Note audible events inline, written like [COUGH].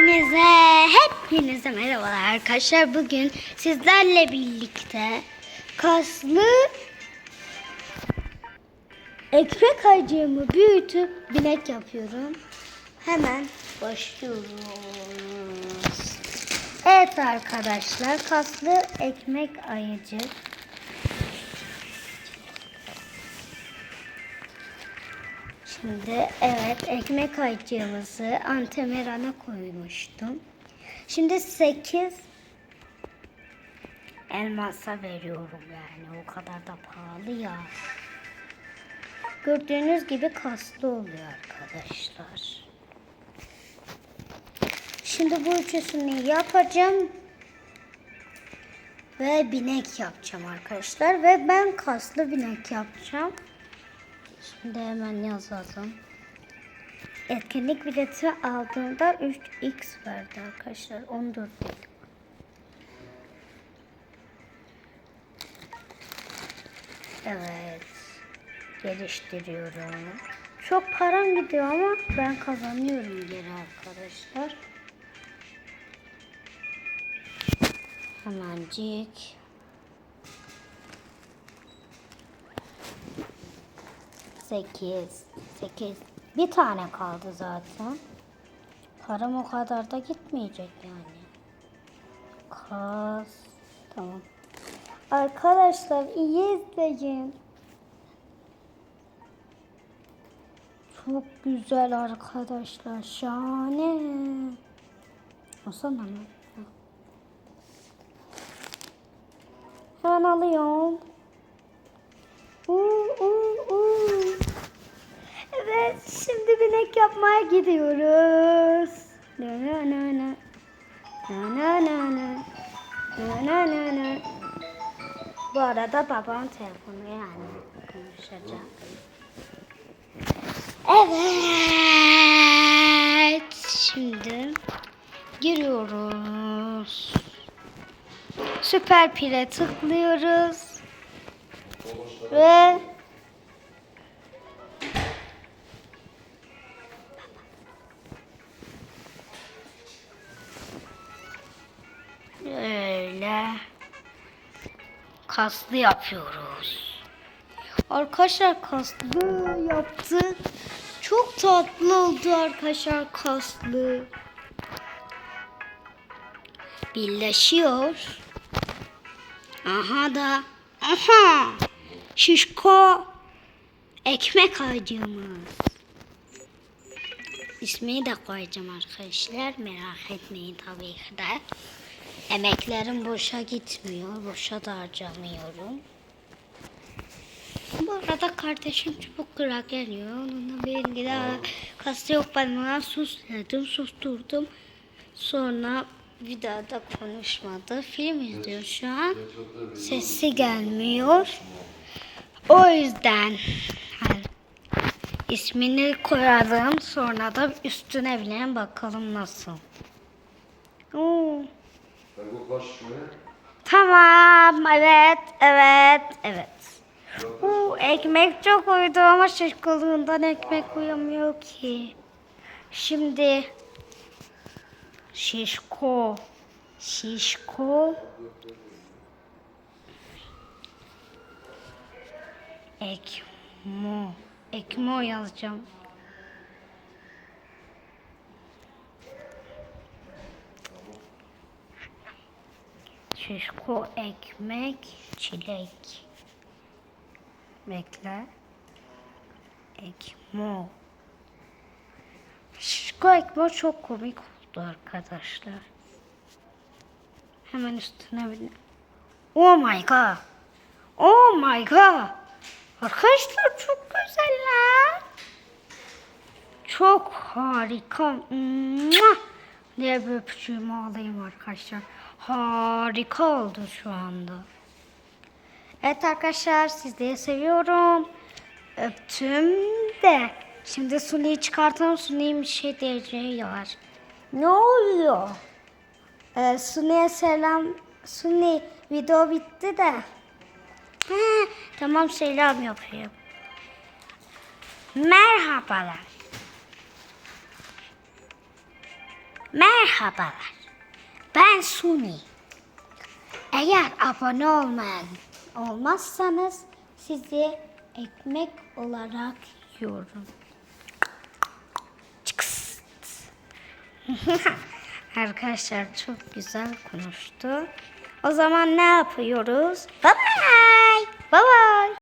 Hepinize, hepinize merhabalar arkadaşlar. Bugün sizlerle birlikte kaslı ekmek acığımı büyütüp binek yapıyorum. Hemen başlıyoruz. Evet arkadaşlar, kaslı ekmek ayıcı. Şimdi evet ekmek ayıcığımızı antemerana koymuştum. Şimdi 8 elmasa veriyorum yani o kadar da pahalı ya. Gördüğünüz gibi kaslı oluyor arkadaşlar. Şimdi bu üçüsünü yapacağım. Ve binek yapacağım arkadaşlar. Ve ben kaslı binek yapacağım. Şimdi hemen yazalım. Etkinlik bileti aldığımda 3x verdi arkadaşlar. 14 değil. Evet. Geliştiriyorum. Çok param gidiyor ama ben kazanıyorum geri arkadaşlar. Hemencik. Sekiz. Sekiz. Bir tane kaldı zaten. Param o kadar da gitmeyecek yani. Kas. Tamam. Arkadaşlar iyi izleyin. Çok güzel arkadaşlar. Şahane. Olsana mı? Hemen alıyorum. Şimdi binek yapmaya gidiyoruz. Na na na na. Na na na na. Na na na na. Bu arada babam telefonu yani konuşacak. Evet. Şimdi giriyoruz. Süper pile tıklıyoruz. Ve Öyle kaslı yapıyoruz. Arkadaşlar kaslı yaptık. Çok tatlı oldu arkadaşlar kaslı. Birleşiyor. Aha da. Aha. Şişko. Ekmek ağacımız. İsmini de koyacağım arkadaşlar. Merak etmeyin tabii ki de. Emeklerim boşa gitmiyor. Boşa da harcamıyorum. Bu arada kardeşim çubuk kırak geliyor. Onunla bir daha kası yok ben ona sus dedim. Susturdum. Sonra bir daha da konuşmadı. Film izliyor şu an. Sesi gelmiyor. O yüzden hani, ismini koyalım. Sonra da üstüne bile bakalım nasıl. Tamam. Evet. Evet. Evet. Uu, ekmek çok uydu ama şişkolluğundan ekmek uyamıyor ki. Şimdi şişko şişko ekmo ekmo yazacağım. Şişko ekmek çilek. Bekle. Ekmo. Şişko ekmo çok komik oldu arkadaşlar. Hemen üstüne bir... Oh my god. Oh my god. Arkadaşlar çok güzeller. Çok harika. Mua! Diye bir öpücüğümü alayım arkadaşlar. Harika oldu şu anda. Evet arkadaşlar sizleri seviyorum. Öptüm de. Şimdi Suni'yi çıkartalım. Suni'nin bir şey diyeceği var. Ne oluyor? Ee, Suni'ye selam. Suni video bitti de. Ha, tamam selam yapayım. Merhabalar. Merhabalar. Ben Suni. Eğer abone olmayan olmazsanız sizi ekmek olarak yiyorum. [LAUGHS] Arkadaşlar çok güzel konuştu. O zaman ne yapıyoruz? Bye bye. Bye bye.